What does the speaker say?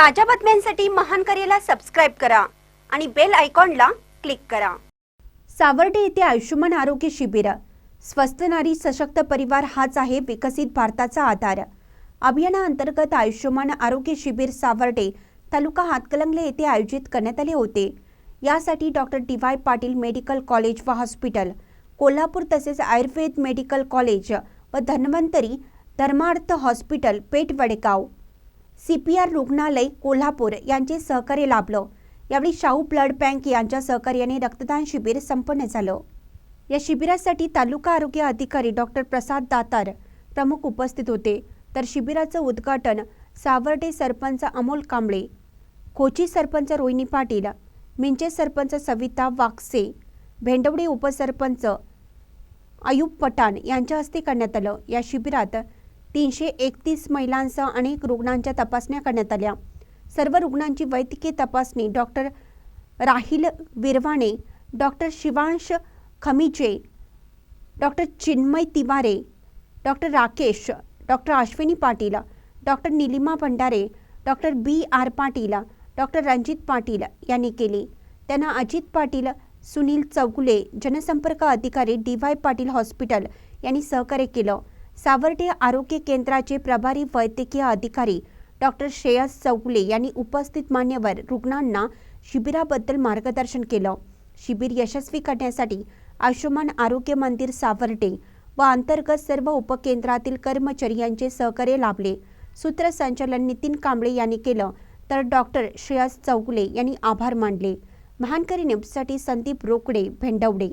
ताज्या बातम्यांसाठी महान करेला सबस्क्राईब करा आणि बेल आयकॉनला क्लिक करा. सावर्डे येथे आयुष्यमान आरोग्य शिबिर. स्वस्थ नारी सशक्त परिवार हाच आहे विकसित भारताचा आधार. अभियानाअंतर्गत आयुष्यमान आरोग्य शिबिर सावर्डे तालुका हातकलंगले येथे आयोजित करण्यात आले होते. यासाठी doctor D Y Patil medical college व हॉस्पिटल कोल्हापूर तसेच आयुर्वेद मेडिकल कॉलेज व धन्वंतरी धर्मार्थ hospital Peth Vadgaon C P R रुग्णालय कोल्हापूर यांचे सहकार्य लाभलं. यावेळी शाहू ब्लड बँक यांच्या सहकार्याने रक्तदान शिबिर संपन्न झालं. या शिबिरासाठी तालुका आरोग्य अधिकारी डॉक्टर प्रसाद दातार प्रमुख उपस्थित होते. तर शिबिराचं उद्घाटन सावर्डे सरपंच अमोल कांबळे कोची सरपंच रोहिणी पाटील मिंचे सरपंच सविता वाकसे भेंडवडे उपसरपंच अयूब पठाण यांच्या हस्ते करण्यात आलं. या शिबिरात तीनशे एकतीस महिलांसह अनेक रुग्णांच्या तपासण्या करण्यात आल्या. सर्व रुग्णांची वैद्यकीय तपासणी doctor Rahil Virwane doctor Shivansh Khamije doctor Chinmay Tiware doctor Rakesh doctor Ashwini Patil doctor Nilima Bhandare doctor B. R. Patil doctor Ranjit Patil यांनी केली. त्यांना अजित पाटील सुनील चौगुले जनसंपर्क अधिकारी डी. वाय. पाटील हॉस्पिटल यांनी सहकार्य केलं. सावर्डे आरोग्य केंद्राचे प्रभारी वैद्यकीय अधिकारी डॉक्टर श्रेयस चौगुले यांनी उपस्थित मान्यवर रुग्णांना शिबिराबद्दल मार्गदर्शन केलं. शिबिर यशस्वी करण्यासाठी आयुष्यमान आरोग्य मंदिर सावर्डे व अंतर्गत सर्व उपकेंद्रातील कर्मचारी यांचे सहकार्य लाभले. सूत्रसंचालन नितीन कांबळे यांनी केलं तर डॉक्टर श्रेयस चौगुले यांनी आभार मानले. महानकरी न्यूजसाठी संदीप रोकडे भेंडवडे.